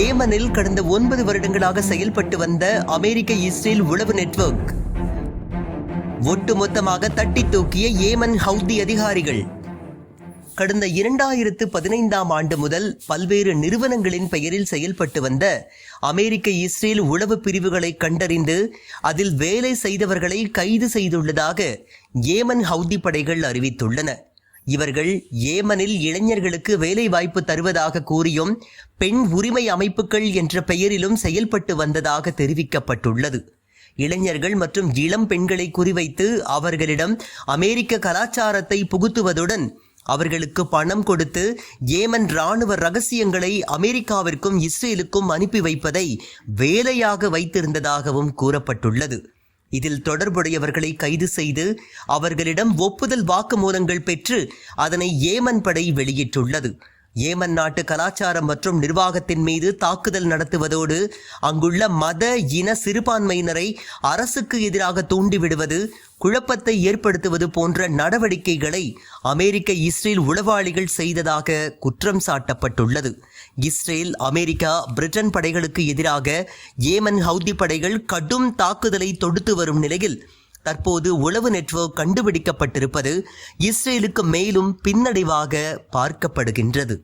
ஏமனில் கடந்த ஒன்பது வருடங்களாக செயல்பட்டு வந்த அமெரிக்க இஸ்ரேல் உளவு நெட்வொர்க். ஒட்டுமொத்தமாக தட்டி தூக்கிய ஏமன் ஹவுதி அதிகாரிகள். கடந்த இரண்டாயிரத்து பதினைந்தாம் ஆண்டு முதல் பல்வேறு நிறுவனங்களின் பெயரில் செயல்பட்டு வந்த அமெரிக்க இஸ்ரேல் உளவு பிரிவுகளை கண்டறிந்து அதில் வேலை செய்தவர்களை கைது செய்துள்ளதாக ஏமன் ஹவுதி படைகள் அறிவித்துள்ளன. இவர்கள் ஏமனில் இளைஞர்களுக்கு வேலை வாய்ப்பு தருவதாக கூறியும் பெண் உரிமை அமைப்புகள் என்ற பெயரிலும் செயல்பட்டு வந்ததாக தெரிவிக்கப்பட்டுள்ளது. இளைஞர்கள் மற்றும் இளம் பெண்களை குறிவைத்து அவர்களிடம் அமெரிக்க கலாச்சாரத்தை புகுத்துவதுடன் அவர்களுக்கு பணம் கொடுத்து ஏமன் ராணுவ ரகசியங்களை அமெரிக்காவிற்கும் இஸ்ரேலுக்கும் அனுப்பி வைப்பதை வேலையாக வைத்திருந்ததாகவும் கூறப்பட்டுள்ளது. இதில் தொடர்புடையவர்களை கைது செய்து அவர்களிடம் ஒப்புதல் வாக்குமூலங்கள் பெற்று அதனை ஏமன் படை வெளியிட்டுள்ளது. ஏமன் நாட்டு கலாச்சாரம் மற்றும் நிர்வாகத்தின் மீது தாக்குதல் நடத்துவதோடு அங்குள்ள மத இன சிறுபான்மையினரை அரசுக்கு எதிராக தூண்டிவிடுவது குழப்பத்தை ஏற்படுத்துவது போன்ற நடவடிக்கைகளை அமெரிக்க இஸ்ரேல் உளவாளிகள் செய்ததாக குற்றம் சாட்டப்பட்டுள்ளது. இஸ்ரேல் அமெரிக்கா பிரிட்டன் படைகளுக்கு எதிராக ஏமன் ஹவுதி படைகள் கடும் தாக்குதலை தொடுத்து வரும் நிலையில் தற்போது உளவு நெட்வொர்க் கண்டுபிடிக்கப்பட்டிருப்பது இஸ்ரேலுக்கு மேலும் பின்னடைவாக பார்க்கப்படுகின்றது.